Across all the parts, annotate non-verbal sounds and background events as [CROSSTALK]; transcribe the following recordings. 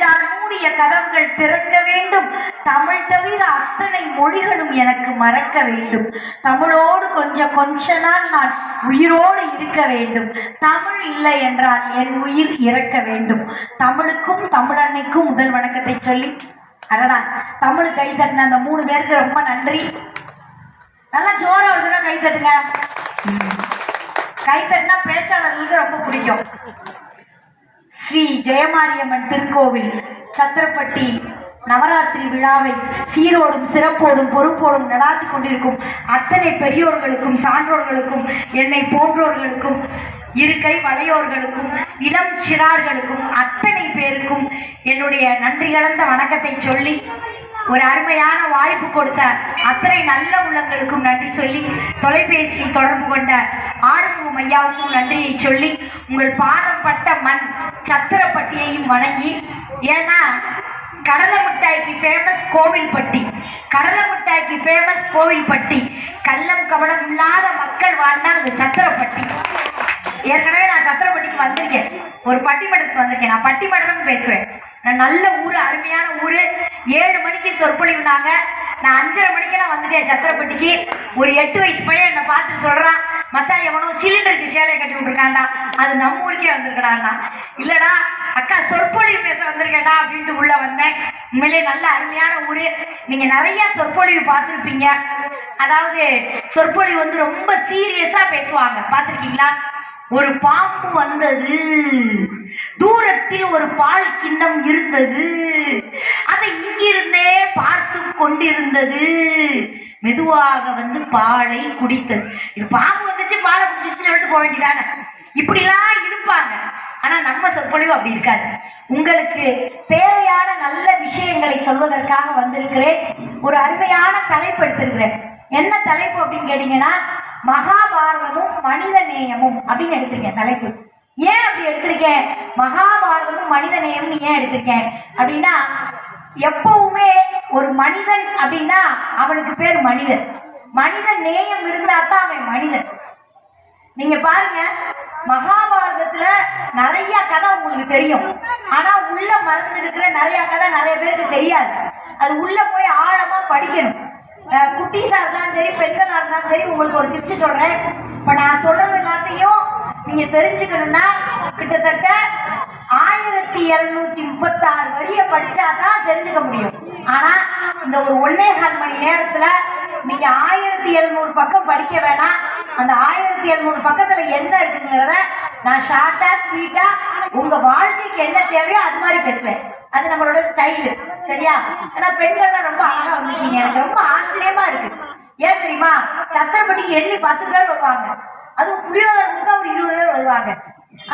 என்றால் மூடிய கதவுகள் திறக்க வேண்டும். தமிழ் தவிர அத்தனை மொழிகளும் எனக்கு மறக்க வேண்டும். தமிழோடு கொஞ்சம் கொஞ்ச நாள் நான் உயிரோடு இருக்க வேண்டும். தமிழ் இல்லை என்றால் என் உயிர் இறக்க வேண்டும். தமிழுக்கும் தமிழன்னைக்கும் முதல் வணக்கத்தை சொல்லி அடடா தமிழ் கை தட்டின அந்த மூணு பேருக்கு ரொம்ப நன்றி. நல்லா ஜோரா வருதுன்னா கை தட்டுங்க. கை தட்டினா பேச்சாளர்களுக்கு ரொம்ப பிடிக்கும். ஸ்ரீ ஜெயமாரியம்மன் திருக்கோவில் சந்திரப்பட்டி நவராத்திரி விழாவை சீரோடும் சிறப்போடும் பொறுப்போடும் நடாத்தி கொண்டிருக்கும் அத்தனை பெரியோர்களுக்கும் சான்றோர்களுக்கும் என்னை போன்றோர்களுக்கும் இருக்கை வளையோர்களுக்கும் இளம் சிறார்களுக்கும் அத்தனை பேருக்கும் என்னுடைய நன்றி கலந்த வணக்கத்தை சொல்லி ஒரு அருமையான வாய்ப்பு கொடுத்த அத்தனை நல்ல உள்ளங்களுக்கும் நன்றி சொல்லி தொலைபேசியில் தொடர்பு கொண்ட ஆறுமுகம் ஐயாவுக்கும் நன்றியை சொல்லி உங்கள் பாதம் பட்ட மண் சத்திரப்பட்டியையும் வணங்கி ஏன்னா கடலை மிட்டாய்க்கு ஃபேமஸ் கோவில்பட்டி கடலை மிட்டாய்க்கு ஃபேமஸ் கோவில்பட்டி கள்ளம் கவனம் இல்லாத மக்கள் வாழ்ந்தால் அது சத்திரப்பட்டி. ஏற்கனவே நான் சத்திரப்பட்டிக்கு வந்திருக்கேன். ஒரு பட்டிமன்றத்துக்கு வந்திருக்கேன். நான் பட்டிமன்றம்னு பேசுவேன். நல்ல ஊர் அருமையான ஊர். ஏழு மணிக்கு சொற்பொழிவுனாங்க நான் அஞ்சரை மணிக்கெல்லாம் வந்துட்டேன் சத்திரப்பட்டிக்கு. ஒரு எட்டு வயசு பையன் என்னை பார்த்து சொல்கிறான் மத்தா எவனோ சிலிண்டருக்கு சேலையை கட்டி விட்டுருக்காண்டா அது நம்ம ஊருக்கே வந்திருக்கடான்னா இல்லைடா அக்கா சொற்பொழிவு பேச வந்திருக்கேடா அப்படின்ட்டு உள்ளே வந்தேன். உண்மையிலே நல்ல அருமையான ஊர். நீங்கள் நிறைய சொற்பொழிவு பார்த்துருப்பீங்க. அதாவது சொற்பொழிவு வந்து ரொம்ப சீரியஸாக பேசுவாங்க. பார்த்துருக்கீங்களா? ஒரு பாம்பு வந்தது. தூரத்தில் ஒரு பால் கிண்ணம் இருந்தது. அதை இங்கிருந்தே பார்த்து கொண்டிருந்தது. மெதுவாக வந்து பாலை குடித்தது. இது பாம்பு வந்துச்சு பாலை குடிச்சுன்னு விட்டு போக வேண்டியதானே இப்படிலாம் இருப்பாங்க. ஆனா நம்ம சொற்பொழிவு அப்படி இருக்காது. உங்களுக்கு தேவையான நல்ல விஷயங்களை சொல்வதற்காக வந்திருக்கிறேன். ஒரு அருமையான தலைப்பு எடுத்திருக்கிறேன். என்ன தலைப்பு அப்படின்னு கேட்டீங்கன்னா மகாபாரதமும் மனித நேயமும் அப்படின்னு எடுத்திருக்கேன் தலைப்பு. ஏன் அப்படி எடுத்திருக்கேன்? மகாபாரதமும் மனித நேயம்னு ஏன் எடுத்திருக்கேன்? அப்படின்னா எப்பவுமே ஒரு மனிதன் அப்படின்னா அவனுக்கு பேர் மனிதன். மனித நேயம் இருந்தா தான் அவன் மனிதன். நீங்க பாருங்க மகாபாரதத்துல நிறைய கதை உங்களுக்கு தெரியும். ஆனா உள்ள மறந்து இருக்கிற நிறைய கதை நிறைய பேருக்கு தெரியாது. அது உள்ள போய் ஆழமா படிக்கணும். குட்டீஸாக குட்டீஸா இருந்தாலும் சரி பெண்களா இருந்தாலும் சரி உங்களுக்கு ஒரு டிப்ஸ் சொல்றேன். இப்ப நான் சொல்றது எல்லாத்தையும் நீங்க தெரிஞ்சுக்கணும்னா கிட்டத்தட்ட ஆயிரத்தி இருநூத்தி முப்பத்தாறு வரிய படிச்சாதான் தெரிஞ்சுக்க முடியும். ஆனா இந்த ஒரு ஒன்னே கால் மணி நேரத்துல நீங்க ஆயிரத்தி எழுநூறு பக்கம் படிக்க வேணாம். அந்த ஆயிரத்தி எழுநூறு பக்கத்துல என்ன இருக்குங்கிறத நான் ஷார்ட்டா ஸ்வீட்டா உங்க வாழ்க்கைக்கு என்ன தேவையோ அது மாதிரி பேசுவேன். அது நம்மளோட ஸ்டைலு சரியா? ஏன்னா பெண்கள்லாம் ரொம்ப அழகா வந்திருக்கீங்க. எனக்கு ரொம்ப ஆச்சரியமா இருக்கு. ஏன் தெரியுமா? சத்திரப்பட்டிக்கு எண்ணி பத்து பேர் வருவாங்க. அதுவும் புளியோதரை வந்து ஒரு இருபது பேர் வருவாங்க.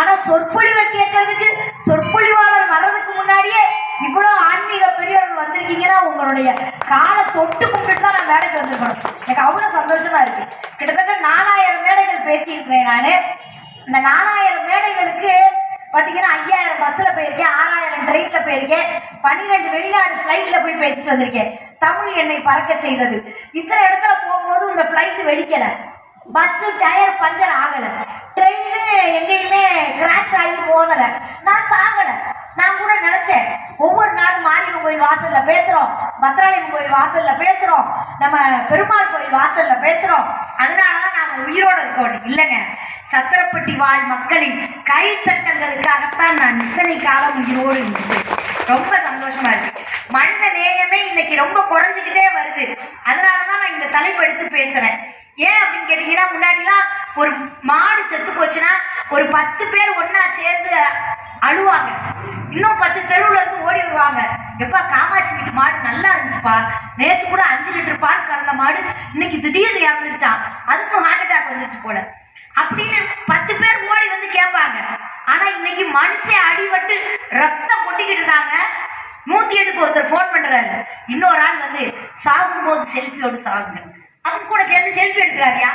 ஆனா சொற்பொழிவை கேட்கறதுக்கு சொற்பொழிவாளர் வர்றதுக்கு முன்னாடியே இவ்வளவு ஆன்மீக பெரியவர்கள் வந்திருக்கீங்கன்னா உங்களுடைய காலை தொட்டு கும்பிட்டு தான் நான் மேடைக்கு வந்திருக்கணும். எனக்கு அவ்வளவு சந்தோஷமா இருக்கு. கிட்டத்தட்ட நாலாயிரம் மேடைகள் பேசியிருக்கிறேன் நான். இந்த நாலாயிரம் மேடைகளுக்கு பார்த்தீங்கன்னா ஐயாயிரம் பஸ்ஸில் போயிருக்கேன் ஆறாயிரம் ட்ரெயினில் போயிருக்கேன் பன்னிரெண்டு வெளிநாடு ஃப்ளைட்டில் போய் பேசிட்டு வந்திருக்கேன். தமிழ் என்னை பறக்க செய்தது. இத்தனை இடத்துல போகும்போது இந்த ஃப்ளைட்டு வெடிக்கலை. பஸ்ஸு டயர் பஞ்சர் ஆகலை. ட்ரெயின் எங்கேயுமே கிராஷ் ஆகி போகலை. நான் சாகலை. நான் கூட நினைச்சேன். ஒவ்வொரு நாளும் மாரியம்மன் கோயில் வாசல்ல பேசுறோம். பத்ராளியம்மன் கோயில் வாசல்ல பேசுறோம். நம்ம பெருமாள் கோயில் வாசல்ல பேசுறோம். அதனாலதான் நாங்கள் உயிரோட இருக்கோம் இல்லைங்க. சத்திரப்பட்டி வாழ் மக்களின் கைத்தட்டங்களுக்காகத்தான் நான் இத்தனை காலம் உயிரோடு இருந்தேன். ரொம்ப சந்தோஷமா இருக்கு. மனித நேயமே இன்னைக்கு ரொம்ப குறைஞ்சிக்கிட்டே வருது. அதனாலதான் நான் இந்த தலைப்பு எடுத்து பேசுறேன். ஏன் அப்படின்னு கேட்டீங்கன்னா முன்னாடிலாம் ஒரு மாடு செத்து போச்சுன்னா ஒரு பத்து பேர் ஒன்னா சேர்ந்து அழுவாங்க. இன்னும் பத்து தெருவுல இருந்து ஓடி வருவாங்க. எப்பா காமாட்சி வீட்டு மாடு நல்லா இருந்துச்சுப்பா. நேத்து கூட அஞ்சு லிட்டர் பால் கறந்த மாடு இன்னைக்கு திடீர்னு இறந்துருச்சான் அதுக்கும் ஹார்ட் அட்டாக் வந்துருச்சு போல. அப்படின்னு பத்து பேர் ஓடி வந்து கேட்பாங்க. ஆனா இன்னைக்கு மனுஷன் அடிபட்டு ரத்தம் கொட்டிக்கிட்டு இருக்காங்க. நூத்தி எட்டுக்கு ஒருத்தர் ஃபோன் பண்றாரு. இன்னொரு ஆள் வந்து சாகும்போது செல்ஃபியோடு சாகுங்க. அவன் கூட சேர்ந்து செல்ஃபி எடுக்கிறாரியா?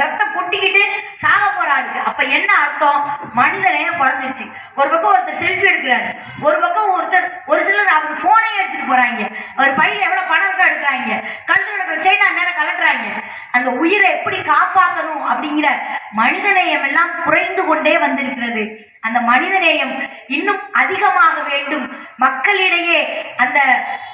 ரத்தம் கொட்டிக்கிட்டு சாக போற அப்ப என்ன அர்த்தம்? மனிதனே குறைஞ்சிருச்சு ஒரு பக்கம் ஒருத்தர் செல்ஃபி எடுக்கிறாரு. ஒரு பக்கம் ஒருத்தர் ஒரு சிலர் அவர் போனையே எடுத்துட்டு போறாங்க. அவர் பையில எவ்வளவு பணம் இருக்கா எடுக்கிறாங்க. கழுத்துல இருக்கிற செயினா நேரம் கலட்டுறாங்க அந்த உயிரை எப்படி காப்பாற்றணும் அப்படிங்கிற மனிதநேயம் எல்லாம் குறைந்து கொண்டே வந்திருக்கிறது. அந்த மனிதநேயம் இன்னும் அதிகமாக வேண்டும். மக்களிடையே அந்த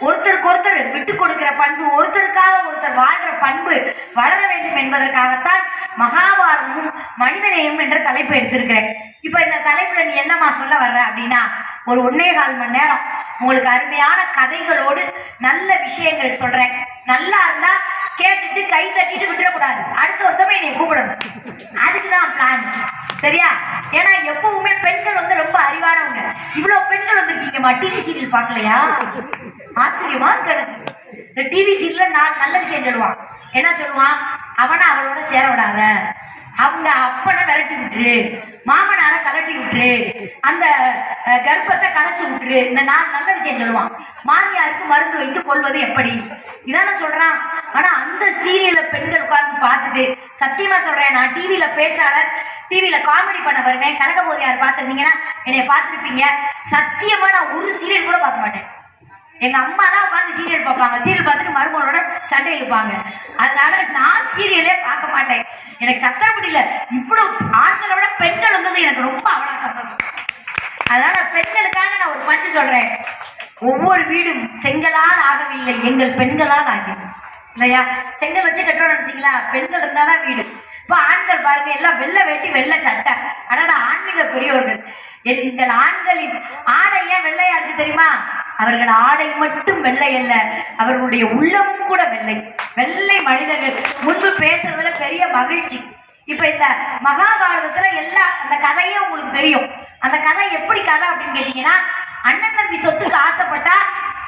ஒருத்தருக்கு ஒருத்தர் விட்டு கொடுக்கிற பண்பு ஒருத்தருக்காக ஒருத்தர் வாழ்ற பண்பு வளர வேண்டும் என்பதற்காகத்தான் மகாபாரதமும் மனிதநேயம் என்ற தலைப்பு எடுத்திருக்கிறேன். இப்போ இந்த தலைப்புல நீ என்னம்மா சொல்ல வர்ற அப்படின்னா ஒரு ஒன்னே கால் மணி நேரம். உங்களுக்கு அருமையான கதைகளோடு நல்ல விஷயங்கள் சொல்றேன். நல்லா இருந்தா கேட்டுட்டு கை தட்டிட்டு விட்டுறக்கூடாது. அடுத்த வருஷமே நீ கூப்பிடணும். அதுக்கு தான் பிளான் சரியா? ஏன்னா எப்பவுமே பெண்கள் வந்து ரொம்ப அறிவானவங்க. இவ்வளவு பெண்கள் வந்திருக்கீங்கம்மா டிவி சீரியல் பார்க்கலையா? ஆச்சரியமா கிடக்கு இந்த டிவி சீரியல்ல நான் நல்ல விஷயம் சொல்லுவான். என்ன சொல்லுவான்? அவனை அவளோட சேர விடாத. அவங்க அப்பனை விரட்டி விட்டுரு. மாமனார கலட்டி விட்டுரு. அந்த கர்ப்பத்தை கலைச்சு விட்டுரு. இந்த நான் நல்ல விஷயம் சொல்லுவான். மாமியாருக்கு மருந்து வைத்து கொள்வது எப்படி? இதான சொல்றான். ஆனா அந்த சீரியல பெண்கள் உட்கார்ந்து பார்த்துட்டு சத்தியமா சொல்றேன் நான் டிவியில பேச்சாளர் டிவியில காமெடி பண்ண வருவேன். கனக போதியார் பார்த்துருந்தீங்கன்னா என்னைய பார்த்துருப்பீங்க. சத்தியமா நான் ஒரு சீரியல் கூட பார்க்க மாட்டேன். எங்க அம்மா தான் உட்காந்து சீரியல் பார்ப்பாங்க. சீரியல் பார்த்துட்டு மருமகளோட சண்டை இழுப்பாங்க அதனால நான் சீரியலே பார்க்க மாட்டேன் எனக்கு சத்திரப்படியில இவ்வளவு ஆண்களை விட பெண்கள் வந்தது எனக்கு ரொம்ப அவ்வளோ சந்தோஷம் அதனால பெண்களுக்காக நான் ஒரு பஞ்சு சொல்றேன் ஒவ்வொரு வீடும் செங்கலால் ஆகவில்லை எங்கள் பெண்களால் ஆகிறது இல்லையா? செங்கல் வச்சு கட்டுறோம்னு நினச்சிங்களா? பெண்கள் இருந்தாதான் வீடு. இப்போ ஆண்கள் பாருங்க எல்லாம் வெள்ளை வேட்டி வெள்ளை சட்டை. ஆனால் ஆன்மீக பெரியவர்கள் எங்கள் ஆண்களின் ஆடை ஏன் வெள்ளையா இருக்கு தெரியுமா? அவர்கள் ஆடை மட்டும் வெள்ளை அல்ல அவர்களுடைய உள்ளமும் கூட வெள்ளை. வெள்ளை மனிதர்கள். முன்பு பேசுறதுல பெரிய மகிழ்ச்சி. இப்போ இந்த மகாபாரதத்துல எல்லா அந்த கதையே உங்களுக்கு தெரியும். அந்த கதை எப்படி கதை அப்படின்னு கேட்டீங்கன்னா அண்ணன் தம்பி சொத்துக்கு ஆசைப்பட்டா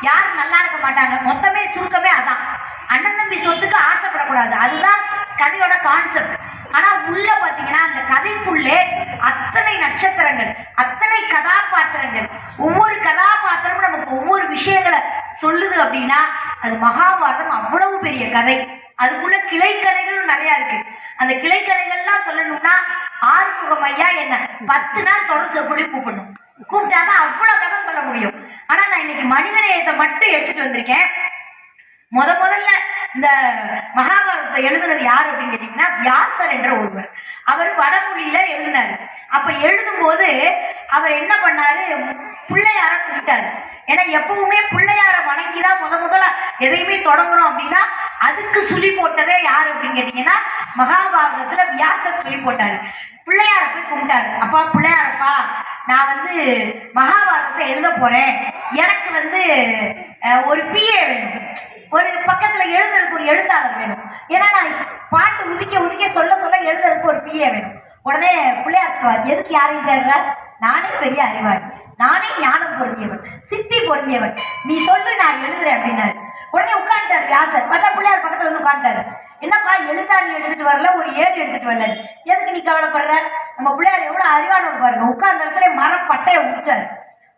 யாரும் நல்லா இருக்க மாட்டாங்க. மொத்தமே சுருக்கமே அதான். அண்ணன் தம்பி சொத்துக்கு ஆசைப்படக்கூடாது. அதுதான் கதையோட கான்செப்ட் ஆனா உள்ள பாத்தீங்கன்னா அந்த கதைக்குள்ளே அத்தனை நட்சத்திரங்கள் அத்தனை கதாபாத்திரங்கள் ஒவ்வொரு கதாபாத்திரமும் நமக்கு ஒவ்வொரு விஷயங்களை சொல்லுது அப்படின்னா அது மகாபாரதம் அவ்வளவு பெரிய கதை. அதுக்குள்ள கிளை கதைகளும் நிறைய இருக்கு. அந்த கிளை கதைகள்லாம் சொல்லணும்னா ஆறுமுகம் ஐயா என்ன? பத்து நாள் தொடர்ந்து சொல்லி கூப்பிடணும் கூப்பிட்டாதான் அவ்வளவு கதை சொல்ல முடியும் ஆனா நான் அத்தியாயத்தை மட்டும் எடுத்துட்டு வந்திருக்கேன். முத முதல்ல இந்த மகாபாரதத்தை எழுதுனது யார் அப்படின்னு கேட்டீங்கன்னா வியாசர் என்ற ஒருவர். அவர் வடமொழியில எழுதினார். அப்ப எழுதும் போது அவர் என்ன பண்ணாரு? பிள்ளையார கூப்பிட்டாரு. ஏன்னா எப்பவுமே பிள்ளையார வணங்கிதான் முத முதல்ல எதையுமே தொடங்குறோம் அப்படின்னா அதுக்கு சுழி போட்டதே யார் அப்படின்னு கேட்டீங்கன்னா மகாபாரதத்துல வியாசர் சுழி போட்டாரு. பிள்ளையார போய் கும்பிட்டாரு. அப்பா பிள்ளையாரப்பா நான் வந்து மகாபாரதத்தை எழுத போறேன். எனக்கு வந்து அஹ், ஒரு பிஏ வேணும். ஒரு பக்கத்துல எழுதுறதுக்கு ஒரு எழுத்தாளர் வேணும். ஏன்னா நான் பாட்டு உதிக்க உதிக்க சொல்ல சொல்ல எழுதுறதுக்கு ஒரு பிஏ வேணும். உடனே பிள்ளையார் சொல்வார் எதுக்கு யாரையும் தேடுற? நானே பெரிய அறிவாளி. நானே ஞானம் பொருந்தியவன். சித்தி பொருந்தியவன். நீ சொல்லு நான் எழுதுறேன் அப்படின்னாரு. உடனே உட்காந்துட்டாரு வியாசர் பார்த்தா பிள்ளையார் பக்கத்துல வந்து உட்காந்துட்டாரு என்னப்பா எழுத்தாணி எடுத்துட்டு வரல ஒரு ஏடு எடுத்துட்டு வரல எதுக்கு நீ கவலைப்படுற? நம்ம பிள்ளையார் எவ்வளவு அறிவானவர் பாருங்க. உட்கார்ந்த இடத்துல மரப்பட்டையை உரிச்சாரு.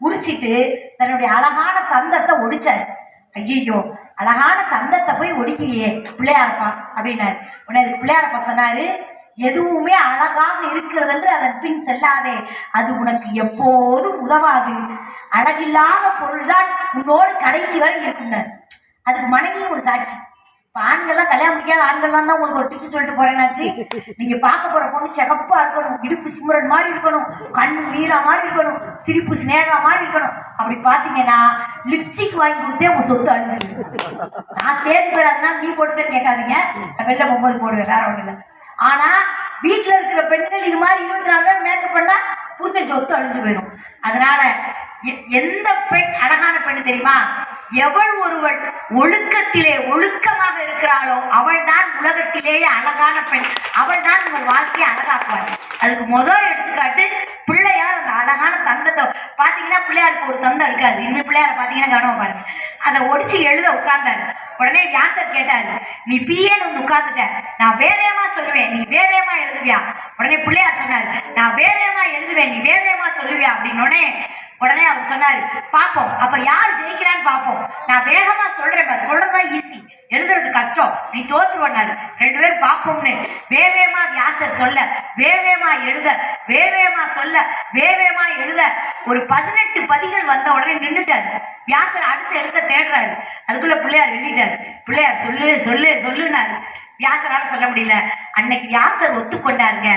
உரிச்சிட்டு தன்னுடைய அழகான சந்தத்தை ஒடிச்சார். ஐயோ அழகான தந்தத்தை போய் ஒடிக்கிறியே பிள்ளையாரப்பா அப்படின்னாரு. உடனே அதுக்கு பிள்ளையாரப்பா சொன்னாரு எதுவுமே அழகாக இருக்கிறது என்று அதன் பின் செல்லாதே. அது உனக்கு எப்போதும் உதவாது. அழகில்லாத பொருள்தான் உன்னோடு கடைசி வரை இருக்குங்க அதுக்கு மனைவியும் ஒரு சாட்சி. ஆண்கள்லாம் கல்யாணம் முடிக்காத ஆண்கள்லாம் தான் உங்களுக்கு ஒரு டிப்ஸ் சொல்லிட்டு போறேன்னாச்சு நீங்க பார்க்க போற பொண்ணு செகப்பா இருக்கணும் இடுப்பு சிம்ரன் மாதிரி இருக்கணும் கண் வீரா மாதிரி இருக்கணும் சிரிப்பு சினேகா மாதிரி இருக்கணும். அப்படி பாத்தீங்கன்னா லிப்ஸ்டிக் வாங்கி கொடுத்தே உங்க சொத்து அழிஞ்சிருக்கு நான் சேர்த்து பேர் அதெல்லாம் நீ போட்டுட்டு கேட்காதீங்க. நான் வெளில போகும்போது போடுவேன் வேற ஒன்றும் இல்லை. ஆனா வீட்டுல இருக்கிற பெண்கள் இது மாதிரி இருபத்தி நாலு நாள் மேக்கப் பண்ணா புரிச்ச சொத்து அழிஞ்சு போயிடும் அதனால எ- எந்த பெண் அழகான பெண் தெரியுமா? எவள் ஒருவள் ஒழுக்கத்திலே ஒழுக்கமாக இருக்கிறாளோ அவள் தான் உலகத்திலேயே அழகான பெண். அவள் தான் உங்கள் வாழ்க்கையை அழகாக்குவாள். அதுக்கு முதல் எடுத்துக்காட்டு பிள்ளையார் அந்த அழகான தந்தத்தை பாத்தீங்கன்னா பிள்ளையாருக்கு ஒரு தந்தம் இருக்காது. இன்னும் பிள்ளையார பாத்தீங்கன்னா கவனமா பாருங்க. அதை ஒடிச்சு எழுத உட்கார்ந்தாரு. உடனே வியாசர் கேட்டாரு நீ பிஏன்னு வந்து உட்கார்ந்துட்ட. நான் வேலையமா சொல்லுவேன். நீ வேலையமா எழுதுவியா? உடனே பிள்ளையார் சொன்னாரு நான் வேலையமா எழுதுவேன். நீ வேலையமா சொல்லுவியா? அப்படின்னு சொல்றாரு. உடனே பாப்போம் அப்ப யார் ஜெயிக்கிறான்னு பாப்போம் நான் வேகமா சொல்றேன் சொல்றதா ஈஸி எழுதுறது கஷ்டம். நீ தோத்து ரெண்டு பேரும் பார்ப்போம்னு. வேவேமா வியாசர் சொல்ல. வேவேமா எழுத. வேவேமா சொல்ல. வேவேமா எழுத. ஒரு பதினெட்டு பதிகள் வந்த உடனே நின்னுட்டாரு. வியாசர் அடுத்த எழுத்த தேடுறாரு. அதுக்குள்ள பிள்ளையார் எழுதிட்டாரு. பிள்ளையார் சொல்லு சொல்லு சொல்லுனாரு வியாசரால சொல்ல முடியல. அன்னைக்கு வியாசர் ஒத்துக்கொண்டாருங்க.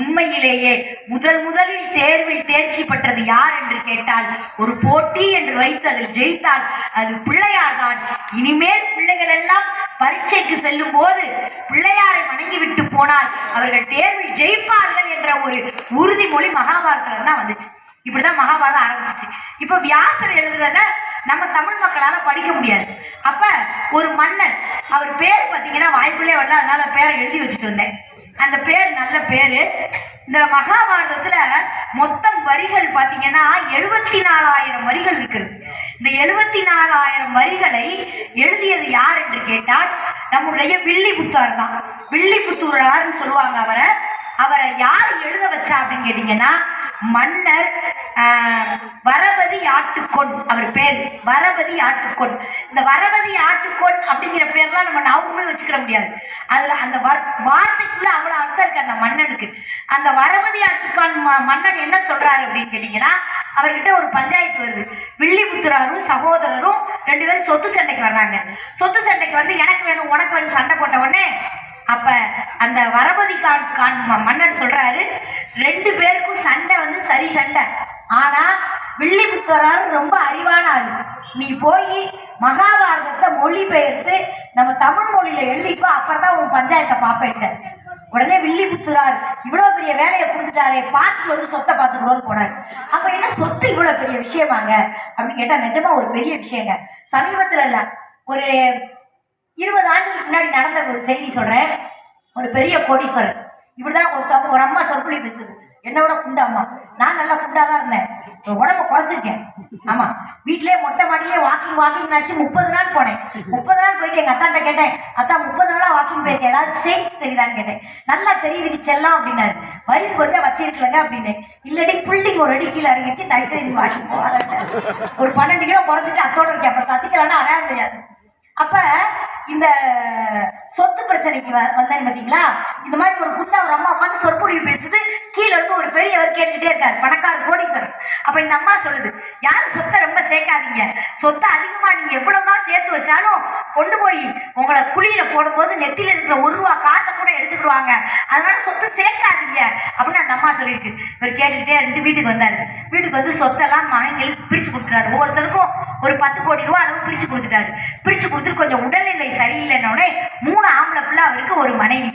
உண்மையிலேயே முதல் முதலில் தேர்வில் தேர்ச்சி பெற்றது யார் என்று கேட்டால் ஒரு போட்டி என்று வைத்து அதில் ஜெயித்தால் அது பிள்ளையார் தான் இனிமேல் பிள்ளைகள் எல்லாம் பரீட்சைக்கு செல்லும் போது பிள்ளையாரை வணங்கிவிட்டு போனால் அவர்கள் தேர்வில் ஜெயிப்பார்கள் என்ற ஒரு உறுதிமொழி மகாபாரதத்துல தான் வந்துச்சு. இப்படிதான் மகாபாரதம் ஆரம்பிச்சிச்சு. இப்ப வியாசர் எழுதுறத நம்ம தமிழ் மக்களால் படிக்க முடியாது. அப்போ ஒரு மன்னன் அவர் பேர் பார்த்தீங்கன்னா வாய்ப்புலேயே வரல அதனால பேரை எழுதி வச்சுட்டு வந்தேன். அந்த பேர் நல்ல பேர். இந்த மகாபாரதத்தில் மொத்தம் வரிகள் பார்த்தீங்கன்னா எழுபத்தி நாலாயிரம் வரிகள் இருக்குது இந்த எழுபத்தி நாலாயிரம் வரிகளை எழுதியது யார் என்று கேட்டால் நம்முடைய வில்லிபுத்தார் தான். வில்லிபுத்தூரார்னு சொல்லுவாங்க அவரை. அவரை யார் எழுத வச்சா அப்படின்னு கேட்டிங்கன்னா மன்னர் வரவதி ஆட்டுக்கொன் அவர் பேர். வரவதி ஆட்டுக்கொன். இந்த வரவதி ஆட்டுக்கொன் அப்படிங்கிற பேர்லாம் நம்ம நாவுக்குமே வச்சுக்கிற முடியாது. அதுல அந்த வர்- வார்த்தைக்குள்ள அவ்வளவு அர்த்தம் இருக்கு அந்த மன்னனுக்கு. அந்த வரவதி ஆட்டுக்கான் ம- மன்னன் என்ன சொல்றாரு அப்படின்னு கேட்டீங்கன்னா அவர்கிட்ட ஒரு பஞ்சாயத்து வருது. வில்லிபுத்திராரும் சகோதரரும் ரெண்டு பேரும் சொத்து சண்டைக்கு வர்றாங்க. சொத்து சண்டைக்கு வந்து எனக்கு வேணும் உனக்கு வேணும் சண்டை போட்ட உடனே வரபதி கான் கான் ம- மன்னர் சொல்றாரு ரெண்டு பேருக்கும் சண்டை வந்து சரி சண்டை. ஆனா வில்லிபுத்தரார் ரொம்ப அறிவான ஆள். நீ போய் மகாபாரதத்தை மொழிபெயர்த்து நம்ம தமிழ் மொழியில எழுதிப்போ அப்பதான் உன் பஞ்சாயத்தை பாப்பேன்ட்ட உடனே வில்லிபுத்துறார் இவ்வளவு பெரிய வேலையை கொடுத்துட்டாரே பார்த்துட்டு வந்து சொத்தை பார்த்துக்கணும்னு போனார். அப்ப என்ன சொத்து இவ்வளவு பெரிய விஷயமாங்க? அப்படின்னு கேட்டா நிஜமா ஒரு பெரிய விஷயங்க. சமீபத்துல இல்ல ஒரு இருபது ஆண்டுகளுக்கு முன்னாடி நடந்த ஒரு செய்தி சொல்றேன். ஒரு பெரிய கோடீஸ்வரர் இப்படிதான் ஒரு ஒரு அம்மா சொற்பொழி பேசுது. என்னோட குண்டா அம்மா. நான் நல்லா குண்டா தான் இருந்தேன் உடம்ப குறைச்சிருக்கேன். ஆமா. வீட்லயே மொட்டை மாடியிலே வாக்கிங் வாக்கிங் ஆச்சு. முப்பது நாள் போனேன். முப்பது நாள் போயிட்டு எங்க அத்தாட்ட கேட்டேன் அத்தா முப்பது நாளா வாக்கிங் போயிருக்கேன் ஏதாவது சேஞ்ச் தெரியுதான்னு கேட்டேன். நல்லா தெரியுது செல்லாம் அப்படின்னாரு. வயசு கொஞ்சம் வச்சிருக்கலங்க அப்படின்னு இல்லடி புள்ளிங்க ஒரு அடி கீழே இறங்கிச்சு தயவு வாக்கிங் போகாத. ஒரு பன்னெண்டு கிலோ குறைச்சிட்டு அத்தோட இருக்கேன். அப்புறம் சசிக்கலாம்னா அடையாளம் தெரியாது. அப்ப இந்த சொத்து பிரச்சனைக்கு வ- வந்தேன் பாத்தீங்களா? இந்த மாதிரி ஒரு குண்டா ஒரு அம்மா உட்காந்து சொற்பொழிவு பேசிட்டு கீழே இருந்து ஒரு பெரியவர் கேட்டுக்கிட்டே இருக்காரு பணக்கார கோடீஸ்வரர். அப்ப இந்த அம்மா சொல்லுது யாரும் சொத்தை ரொம்ப சேர்க்காதீங்க. சொத்தை அதிகமா நீங்க எவ்வளவுதான் சேர்த்து வச்சாலும் கொண்டு போய் உங்களை குழியில போடும்போது நெத்தியில இருக்கிற ஒரு ரூபா காசை கூட எடுத்துக்கிடுவாங்க அதனால சொத்து சேர்க்காதீங்க. அப்படின்னு அந்த அம்மா சொல்லியிருக்கு. இவர் கேட்டுக்கிட்டே இருந்து வீட்டுக்கு வந்தாரு. வீட்டுக்கு வந்து சொத்தெல்லாம் மகன்களுக்கு பிரிச்சு கொடுக்குறாரு. ஒவ்வொருத்தருக்கும் ஒரு பத்து கோடி ரூபா அளவு பிரித்து கொடுத்துட்டாரு. பிரித்து கொடுத்துட்டு கொஞ்சம் உடல்நிலை சரியில்லைன்னொடனே மூணு ஆம்பளை பிள்ளை அவருக்கு ஒரு மனைவி.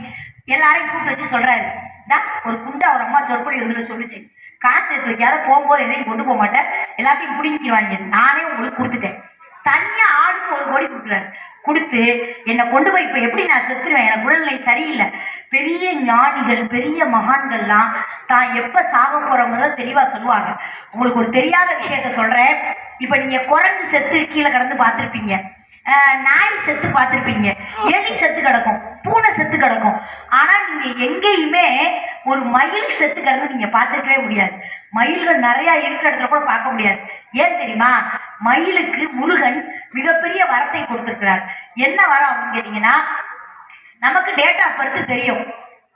எல்லாரையும் கூப்பிட்டு வச்சு சொல்கிறாரு தான் ஒரு குண்டை அவர் அம்மா சொற்பொழி வந்து சொல்லிச்சு. காசு எடுத்து வைக்காத போகும்போது எதையும் கொண்டு போக மாட்டேன். எல்லாத்தையும் பிடிங்கிடுவாங்க நானே உங்களுக்கு கொடுத்துட்டேன். தனியாக ஆளுக்கு ஒரு கோடி கொடுக்குறாரு. கொடுத்து என்னை கொண்டு போய் இப்போ எப்படி நான் செத்துருவேன்? எனக்கு உடல்நிலை சரியில்லை. பெரிய ஞானிகள் பெரிய மகான்கள்லாம் தான் எப்போ சாக போகிறவங்கள தெளிவாக சொல்லுவாங்க. உங்களுக்கு ஒரு தெரியாத விஷயத்த சொல்கிறேன் இப்போ நீங்கள் குரங்கு செத்து கீழே கடந்து பார்த்துருப்பீங்க. நாய் செத்து பார்த்துருப்பீங்க. எலி செத்து கிடக்கும். பூனை செத்து கிடக்கும். ஆனா நீங்க எங்கேயுமே ஒரு மயில் செத்து கிடந்து நீங்க பார்த்துருக்கவே முடியாது. மயில்கள் நிறைய இருக்கிற இடத்துல கூட பார்க்க முடியாது. ஏன் தெரியுமா? மயிலுக்கு முருகன் மிகப்பெரிய வரத்தை கொடுத்துருக்கிறார். என்ன வரம் அப்படின்னு கேட்டீங்கன்னா நமக்கு டேட் ஆஃப் பர்த் தெரியும்.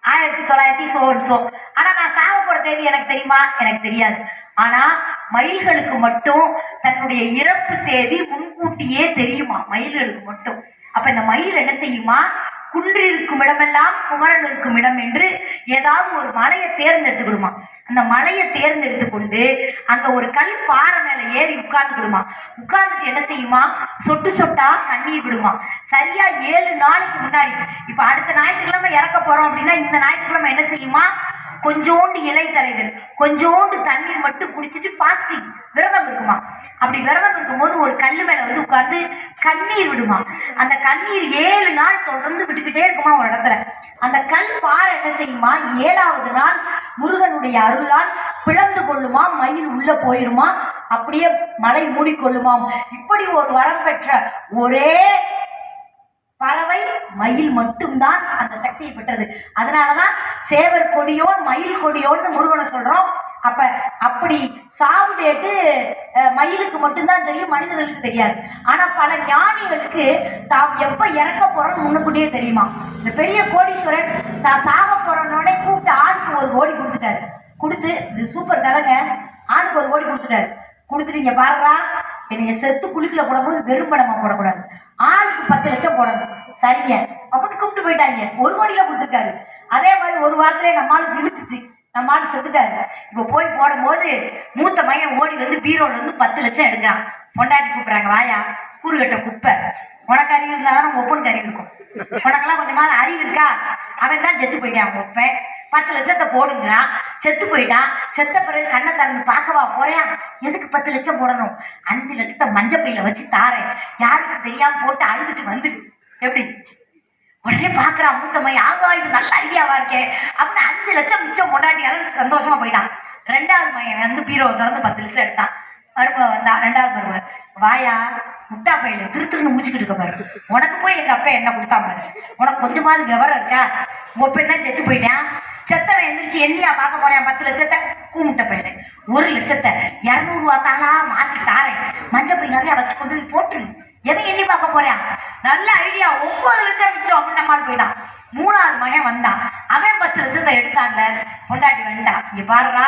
ஆயிரத்தி தொள்ளாயிரத்தி சோ. ஆனா நான் சாக போற தேதி எனக்கு தெரியுமா? எனக்கு தெரியாது. ஆனா மயில்களுக்கு மட்டும் தன்னுடைய இறப்பு தேதி முன்கூட்டியே தெரியுமா? மயில்களுக்கு மட்டும். அப்ப இந்த மயில் என்ன செய்யுமா? குன்று இருக்கும் இடமெல்லாம் குமரன் இருக்கும் இடம் என்று ஏதாவது ஒரு மலையை தேர்ந்தெடுத்துக்கிடுமா. அந்த மலையை தேர்ந்தெடுத்து கொண்டு அங்க ஒரு கல் பாறை மேல ஏறி உட்கார்ந்துக்கிடுமா. உட்கார்ந்துட்டு என்ன செய்யுமா? சொட்டு சொட்டா தண்ணீர் விடுமா. சரியா ஏழு நாளைக்கு முன்னாடி இப்ப அடுத்த ஞாயிற்றுக்கிழமை இறக்க போறோம் அப்படின்னா இந்த ஞாயிற்றுக்கிழமை என்ன செய்யுமா? கொஞ்சோண்டு இலை தலைகள் கொஞ்சோண்டு தண்ணீர் மட்டும் குடிச்சிட்டு ஃபாஸ்டிங் விரதம் இருக்குமா? அப்படி விரதம் இருக்கும்போது ஒரு கல் மேல வந்து உட்கார்ந்து கண்ணீர் விடுமா? அந்த கண்ணீர் ஏழு நாள் தொடர்ந்து விட்டுக்கிட்டே இருக்குமா ஒரு இடத்துல? அந்த கல் பாறை என்ன செய்யுமா? ஏழாவது நாள் முருகனுடைய அருளால் பிளந்து கொள்ளுமா? மயில் உள்ள போயிருமா? அப்படியே மலை மூடிக்கொள்ளுமாம். இப்படி ஒரு வரம் பெற்ற ஒரே பறவை மயில் மட்டும்தான் அந்த சக்தியை பெற்றது. அதனாலதான் சேவர் கொடியோன் மயில் கொடியோன்னு முருகனை சொல்றோம். அப்ப அப்படி சாவு டேட்டு மயிலுக்கு மட்டும்தான் தெரியும் மனிதர்களுக்கு தெரியாது. ஆனா பல ஞானிகளுக்கு தாம் எப்ப இறக்க போறோம்னு முன்னுக்கூட்டியே தெரியுமா? இந்த பெரிய கோடீஸ்வரன் தான் சாக போறோன்னே கூப்பிட்டு ஆளுக்கு ஒரு ஓடி கொடுத்துட்டாரு. கொடுத்து இது சூப்பர் கதைங்க ஆளுக்கு ஒரு ஓடி கொடுத்துட்டாரு. கொடுத்துட்டு இங்க என்னைய செத்து குளிக்கல போடும்போது வெறும் படமா போடக்கூடாது. ஆளுக்கு பத்து லட்சம் போடணும். சரிங்க. அப்படின்னு கூப்பிட்டு போயிட்டாங்க. ஒரு கோடியில கொடுத்துருக்காரு. அதே மாதிரி ஒரு வாரத்திலே நம்ம ஆளுக்கு இழுத்துச்சு நம்ம ஆள் செத்துட்டாரு. இப்ப போய் போடும்போது மூத்த மையம் ஓடி வந்து பீரோல இருந்து பத்து லட்சம் எடுக்கிறான். பொண்டாட்டி கூப்பிடுறாங்க வாயா கூறுகட்ட குப்பை. உனக்கு அறிவு இருந்தால்தான் ஒவ்வொன்று கறி அறிவு இருக்கும். உனக்கெல்லாம் கொஞ்சமாவது அறிவு இருக்கா? அவன் தான் செத்து போயிட்டான் ஒப்பன். பத்து லட்சத்தை போடுங்கிறான் செத்து போயிட்டான் செத்த பிறகு கண்ணை திறந்து பார்க்கவா போறேன் எதுக்கு பத்து லட்சம் போடணும்? அஞ்சு லட்சத்தை மஞ்சப்பையில வச்சு தாரேன். யாருக்கு தெரியாம போட்டு அழுதுட்டு வந்துடு. எப்படி? உடனே பார்க்குறான் மூத்தம்மை ஆகா இது நல்ல ஐடியாவா இருக்கே. அப்படின்னு அஞ்சு லட்சம் மிச்சம் கொண்டாடியால சந்தோஷமா போயிட்டான். ரெண்டாவது மையன் வந்து பீரோவை திறந்து பத்து லட்சம் எடுத்தான். மரும வந்தா ரெண்டாவது மரும வாயா முட்டா பையில திரு திருன்னு முடிச்சுக்கிட்டு இருக்க பாரு. உனக்கு போய் எங்க அப்பா என்ன கொடுத்தா பாரு. உனக்கு கொஞ்சமாவது விவரம் இருக்கா? உங்க பெண்ணா செத்து போயிட்டேன் செத்தவன் எந்திரிச்சு என்னையா பார்க்க போறேன்? பத்து லட்சத்தை கூமிட்ட போயிடு ஒரு லட்சத்தை இரநூறுவா தானா மாத்தி தாரேன். மஞ்சள் போய் நிறைய வச்சு கொண்டு போய் போட்டுரு. எவன் எண்ணி பார்க்க போறான்? நல்ல ஐடியா. ஒன்பது லட்சம் மிச்சம் அப்படின்னு நம்மால் போயிட்டான். மூணாவது மகன் வந்தான். அவன் பத்து லட்சத்தை எடுத்தான்ல பொண்டாட்டி வந்துட்டான் இங்க பாருடா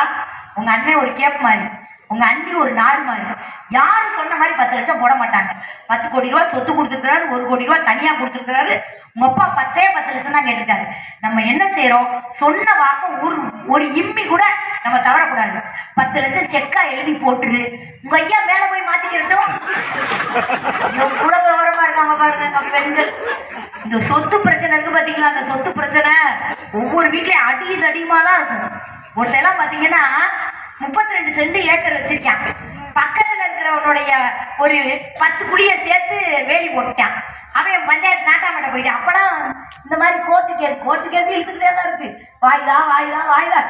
உங்க அண்ணன் ஒரு கேப் மாதிரி. உங்க அண்ணி ஒரு நாடு மாதிரி. யாரும் சொன்ன மாதிரி பத்து லட்சம் போட மாட்டாங்க. பத்து கோடி ரூபாய் சொத்து கொடுத்துருக்கிறாரு ஒரு கோடி ரூபாய் தனியா கொடுத்துருக்கிறாரு. உங்க அப்பா பத்தே பத்து லட்சம் தான் கேட்டுட்டாரு நம்ம என்ன செய்யறோம் சொன்ன வாக்க ஒரு ஒரு இம்மி கூட நம்ம தவறக்கூடாது. பத்து லட்சம் செக்கா எழுதி போட்டுரு. உங்க ஐயா மேல போய் மாத்திக்கிறட்டும் கூட விவரமா இருக்காங்க பாருங்க நம்ம பெண்கள். இந்த சொத்து பிரச்சனை இருக்கு பாத்தீங்களா? அந்த சொத்து பிரச்சனை ஒவ்வொரு வீட்லயும் அடி தடியுமா தான் இருக்கும். ஒருத்தெல்லாம் பாத்தீங்கன்னா முப்பத்தி ரெண்டு சென்ட் ஏக்கர் வச்சிருக்கான். பக்கத்துல இருக்கிறவனுடைய ஒரு பத்து குழிய சேர்த்து வேலி போட்டுட்டான். அவன் பஞ்சாயத்து நாட்டாமட்ட போயிட்டான். அப்பெல்லாம் இந்த மாதிரி கோர்ட்டு கேஸ் கோர்ட்டு கேஸ் இழுத்துக்கிட்டே தான் இருக்கு. வாய்தா வாய்தா வாய்தா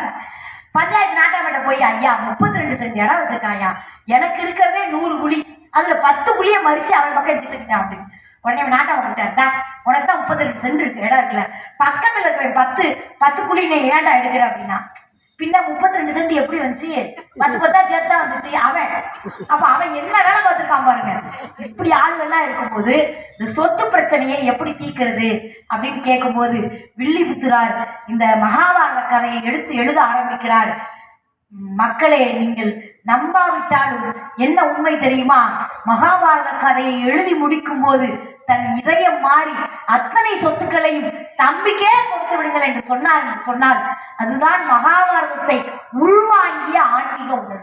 பஞ்சாயத்து நாட்டாமட்ட போய் ஐயா முப்பத்தி ரெண்டு சென்ட் இடம் வச்சிருக்கான் ஐயா எனக்கு இருக்கிறதே நூறு குழி அதுல பத்து குழியை மறிச்சு அவன் பக்கம் எடுத்துக்கிட்டான் அப்படின்னு உடனே அவன் நாட்டம் விட்டாருடா உனக்கு தான் முப்பத்தி ரெண்டு சென்ட் இருக்கு இடம் இருக்குல்ல. பக்கத்துல இருக்கிற பத்து பத்து குழி நீ ஏன்டா எடுக்கிற? அப்படின்னா பின்ன முப்பத்தி ரெண்டு சென்ட் எப்படி வந்துச்சு? பத்து பத்தா சேர்த்தா வந்துச்சு. அவன் அப்ப அவன் என்ன வேலை பார்த்துருக்கான் பாருங்க. இப்படி ஆளுகள்லாம் இருக்கும்போது இந்த சொத்து பிரச்சனையை எப்படி தீக்கிறது அப்படின்னு கேட்கும்போது வில்லிபுத்துரார் இந்த மகாபாரத கதையை எடுத்து எழுத ஆரம்பிக்கிறார். மக்களே நீங்கள் நம்பாவிட்டாலும் என்ன உண்மை தெரியுமா? மகாபாரத கதையை எழுதி முடிக்கும் போது தன் இதயம் மாறி அத்தனை சொத்துக்களையும் தம்பிக்கே கொடுத்து விடுங்கள் என்று சொன்னார் என்று சொன்னால் அதுதான் மகாபாரதத்தை உள்வாங்கிய ஆன்மீக உணர்வு.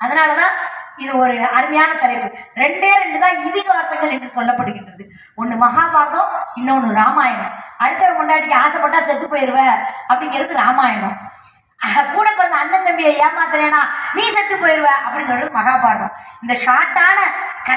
அதனாலதான் இது ஒரு அருமையான தலைப்பு. ரெண்டே ரெண்டு தான் இதிகாசங்கள் என்று சொல்லப்படுகின்றது. ஒண்ணு மகாபாரதம் இன்னொன்னு ராமாயணம். அடுத்த கொண்டாடிக்கு ஆசைப்பட்டா செத்து போயிருவ அப்படிங்கிறது ராமாயணம். [LAUGHS] கூட பிறந்த அண்ணன் தம்பியை ஏமாத்துறேனா? நீ செத்து போயிருவ அப்படின்னு சொல்லிட்டு மகாபாரதம். இந்த ஷார்ட்டான